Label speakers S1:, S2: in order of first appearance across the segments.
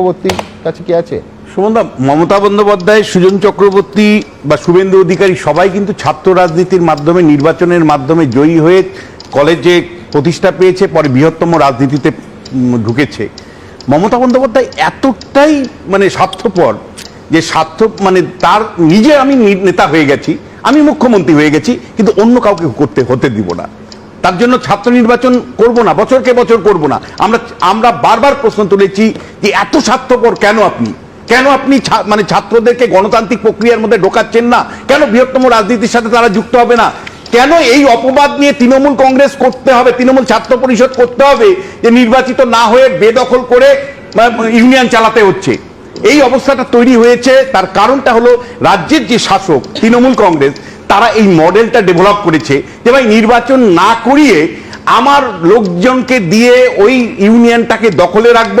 S1: চক্রবর্তীর কাছে কি আছে?
S2: সুমনদা মমতা বন্দ্যোপাধ্যায়, সুজন চক্রবর্তী বা শুভেন্দু অধিকারী সবাই কিন্তু ছাত্র রাজনীতির মাধ্যমে, নির্বাচনের মাধ্যমে জয়ী হয়ে কলেজে প্রতিষ্ঠা পেয়েছে, পরে বৃহত্তম রাজনীতিতে ঢুকেছে। মমতা বন্দ্যোপাধ্যায় এতটাই মানে স্বার্থপর যে স্বার্থ মানে তার নিজে আমি নেতা হয়ে গেছি, আমি মুখ্যমন্ত্রী হয়ে গেছি, কিন্তু অন্য কাউকে করতে, হতে দিব না। তার জন্য ছাত্র নির্বাচন করব না, বছরকে বছর করব না। আমরা আমরা বারবার প্রশ্ন তুলেছি যে এত স্বার্থপর কেন আপনি? কেন আপনি মানে ছাত্রদেরকে গণতান্ত্রিক প্রক্রিয়ার মধ্যে ঢোকাচ্ছেন না? কেন বৃহত্তম রাজনীতির সাথে তারা যুক্ত হবে না? কেন এই অপবাদ নিয়ে তৃণমূল কংগ্রেস করতে হবে, তৃণমূল ছাত্র পরিষদ করতে হবে, যে নির্বাচিত না হয়ে বেদখল করে ইউনিয়ন চালাতে হচ্ছে? এই অবস্থাটা তৈরি হয়েছে, তার কারণটা হলো রাজ্যের যে শাসক, তৃণমূল কংগ্রেস তারা এই মডেলটা ডেভেলপ করেছে যে ভাই নির্বাচন না করিয়ে আমার লোকজনকে দিয়ে ওই ইউনিয়নটাকে দখলে রাখব,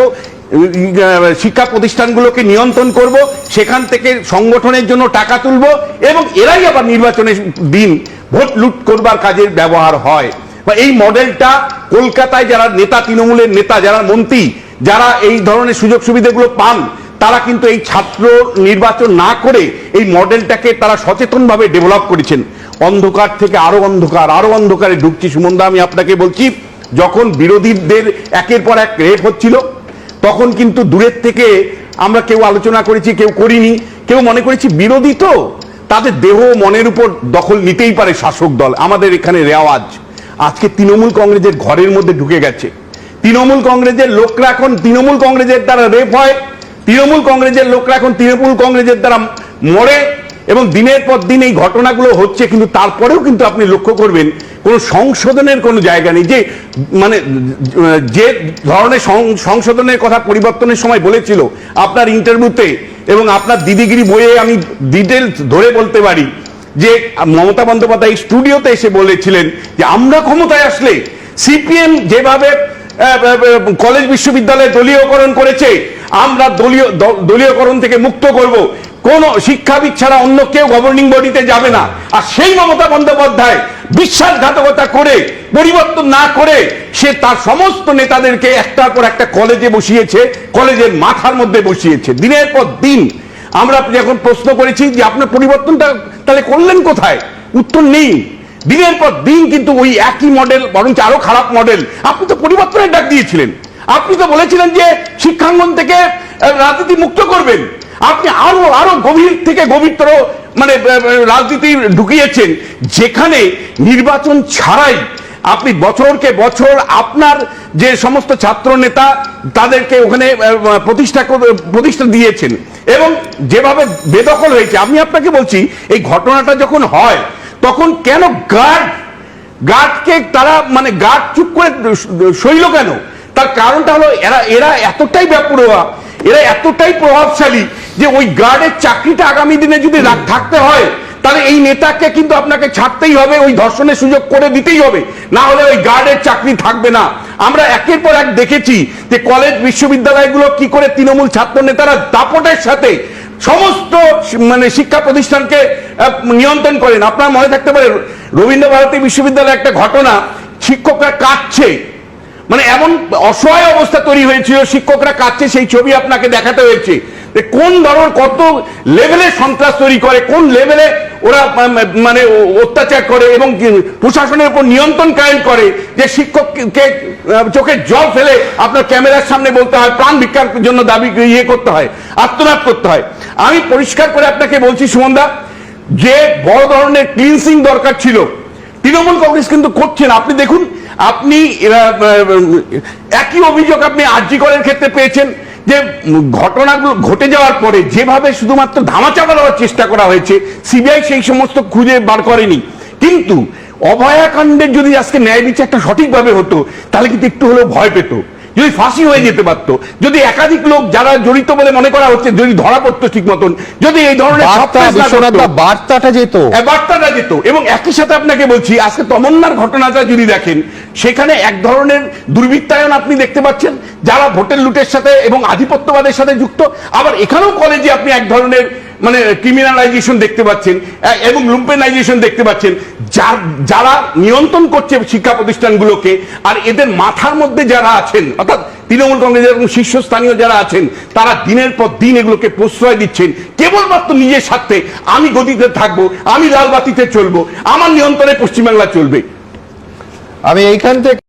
S2: শিক্ষা প্রতিষ্ঠানগুলোকে নিয়ন্ত্রণ করব, সেখান থেকে সংগঠনের জন্য টাকা তুলব এবং এরাই আবার নির্বাচনের দিন ভোট লুট করবার কাজে ব্যবহার হয়। বা এই মডেলটা কলকাতায় যারা নেতা, তৃণমূলের নেতা, যারা মন্ত্রী, যারা এই ধরনের সুযোগ সুবিধাগুলো পান তারা কিন্তু এই ছাত্র নির্বাচন না করে এই মডেলটাকে তারা সচেতনভাবে ডেভেলপ করেছেন। অন্ধকার থেকে আরও অন্ধকার, আরও অন্ধকারে ঢুকছি। সুমন্দা, আমি আপনাকে বলছি, যখন বিরোধীদের একের পর এক রেপ হচ্ছিল, তখন কিন্তু দূরের থেকে আমরা কেউ আলোচনা করেছি, কেউ করিনি, কেউ মনে করেছি বিরোধী তো। তাদের দেহ মনের উপর দখল নিতেই পারে শাসক দল। আমাদের এখানে রেওয়াজ। আজকে তৃণমূল কংগ্রেসের ঘরের মধ্যে ঢুকে গেছে। তৃণমূল কংগ্রেসের লোকরা এখন তৃণমূল কংগ্রেসের দ্বারা রেপ হয়। তৃণমূল কংগ্রেসের লোকরা এখন তৃণমূল কংগ্রেসের দ্বারা মরে এবং দিনের পর দিন এই ঘটনাগুলো হচ্ছে, কিন্তু তারপরেও কিন্তু আপনি লক্ষ্য করবেন, কোনো সংশোধনের কোনো জায়গা নেই। যে মানে যে ধরনের সংশোধনের কথা পরিবর্তনের সময় বলেছিল, আপনার ইন্টারভিউতে এবং আপনার দিদিগিরি বইয়ে আমি ডিটেলস ধরে বলতে পারি, যে মমতা বন্দ্যোপাধ্যায় স্টুডিওতে এসে বলেছিলেন যে, আমরা ক্ষমতায় আসলে সিপিএম যেভাবে কলেজ বিশ্ববিদ্যালয়ে দলীয়করণ করেছে আমরা দলীয় দলীয়করণ থেকে মুক্ত করব। কোন শিক্ষাবিদ ছাড়া অন্য কেউ গভর্নিং বডিতে যাবে না। আর সেই মমতা বন্দ্যোপাধ্যায় বিশ্বাসঘাতকতা করে, পরিবর্তন না করে, সে তার সমস্ত নেতাদেরকে একটার পর একটা কলেজে বসিয়েছে কলেজের মাথার মধ্যে বসিয়েছে। দিনের পর দিন। আমরা যখন প্রশ্ন করেছি যে, আপনার পরিবর্তনটা তাহলে করলেন কোথায়? উত্তর নেই। দিনের পর দিন কিন্তু ওই একই মডেল বরঞ্চ আরও খারাপ মডেল আপনি তো পরিবর্তনের ডাক দিয়েছিলেন। আপনি তো বলেছিলেন যে শিক্ষাঙ্গন থেকে রাজনীতি মুক্ত করবেন। আপনি আরও আরও গভীর থেকে গভীরতর মানে রাজনীতি ঢুকিয়েছেন। যেখানে নির্বাচন ছাড়াই আপনি বছরকে বছর আপনার যে সমস্ত ছাত্র নেতা তাদেরকে ওখানে প্রতিষ্ঠা প্রতিষ্ঠা দিয়েছেন। এবং যেভাবে বেদখল হয়েছে, আমি আপনাকে বলছি, এই ঘটনাটা যখন হয়, তখন কেন গার্ড, গার্ডকে তারা মানে গার্ড চুপ করে সইল কেন? তার কারণটা হলো এরা এরা এতটাই ব্যাপরোয়া এরা এতটাই প্রভাবশালী যে ওই গার্ডের চাকরিটা আগামী দিনে যদি থাকতে হয়, তাহলে এই নেতাকে কিন্তু আপনাকে ছাড়তেই হবে, ওই ধর্ষণের সুযোগ করে দিতেই হবে। না হলে ওই গার্ডের চাকরি থাকবে না। আমরা একের পর এক দেখেছি যে কলেজ বিশ্ববিদ্যালয়গুলো কি করে তৃণমূল ছাত্র নেতারা দাপটের সাথে সমস্ত মানে শিক্ষা প্রতিষ্ঠানকে নিয়ন্ত্রণ করেন। আপনার মনে থাকতে পারে রবীন্দ্র ভারতী বিশ্ববিদ্যালয়ে একটা ঘটনা, শিক্ষকরা কাঁদছে। মানে এমন অসহায় অবস্থা তৈরি হয়েছিল, শিক্ষকরা কাঁদছে, সেই ছবি আপনাকে দেখাতে হয়েছে। কোন ধরনের কত লেভেলে সন্ত্রাস তৈরি করে, কোন লেভেলে ওরা মানে অত্যাচার করে এবং প্রশাসনের উপর নিয়ন্ত্রণ কায়েম করে, যে শিক্ষককে চোখে জল ফেলে আপনার ক্যামেরার সামনে বলতে হয়, প্রাণ ভিক্ষার জন্য দাবি ইয়ে করতে হয়, আত্মনাদ করতে হয়। আমি পরিষ্কার করে আপনাকে বলছি সুমনদা যে বড় ধরনের ক্লিনসিং দরকার ছিল, তৃণমূল কংগ্রেস কিন্তু করছেন আপনি দেখুন আপনি একই অভিযোগ আপনি আর্যিকরের করের ক্ষেত্রে পেয়েছেন যে ঘটনাগুলো ঘটে যাওয়ার পরে যেভাবে শুধুমাত্র ধামাচাপা দেওয়ার চেষ্টা করা হয়েছে, সিবিআই সেই সমস্ত খুঁজে বার করেনি। কিন্তু অভয়াকাণ্ডের যদি আজকে ন্যায় বিচারটা সঠিকভাবে হতো, তাহলে কিন্তু একটু হলেও ভয় পেত। যদি ফাঁসি হয়ে যেতে পারতো যদি একাধিক লোক যারা জড়িত বলে মনে করা হচ্ছে যদি ধরা পড়তো ঠিক মতন যদি এই ধরনের
S1: বার্তাটা যেত।
S2: বার্তাটা যেত। এবং একই সাথে আপনাকে বলছি আজকে তমন্নার ঘটনাটা যদি দেখেন সেখানে এক ধরনের দুর্বৃত্তায়ন আপনি দেখতে পাচ্ছেন যারা ভোটের লুটের সাথে এবং আধিপত্যবাদের সাথে যুক্ত। আবার এখানেও কলেজে আপনি এক ধরনের মানে ক্রিমিনালাইজেশন দেখতে পাচ্ছেন এবং লুম্পেনাইজেশন দেখতে পাচ্ছেন। যার নিয়ন্ত্রণ করছে শিক্ষা প্রতিষ্ঠানগুলোকে, আর এদের মাথার মধ্যে যারা আছেন, অর্থাৎ তৃণমূল কংগ্রেসের এবং শীর্ষস্থানীয় যারা আছেন, তারা দিনের পর দিন এগুলোকে প্রশ্রয় দিচ্ছেন। কেবলমাত্র নিজের স্বার্থে আমি গদিতে থাকব, আমি লালবাতিতে চলবো, আমার নিয়ন্ত্রণে পশ্চিমবাংলা চলবে।
S1: আমি এইখান থেকে